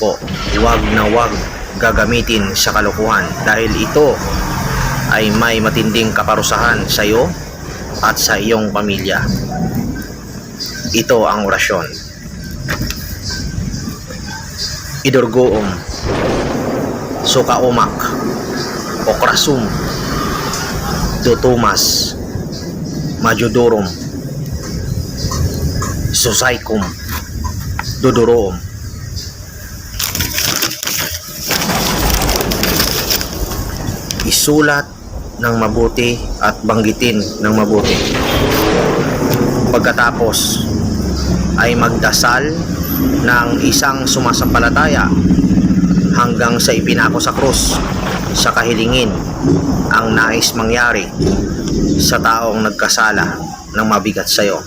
po, huwag na huwag gagamitin sa kalokohan dahil ito ay may matinding kaparusahan sa iyo at sa iyong pamilya. Ito ang orasyon. Idurgoom, Sukaumak, Okrasum, Dutumas, Majudurum, Susaikum, Duduroom, isulat ng mabuti at banggitin ng mabuti. Pagkatapos ay magdasal ng isang sumasampalataya hanggang sa ipinako sa krus sa kahilingin ang nais mangyari sa taong nagkasala ng mabigat sa iyo.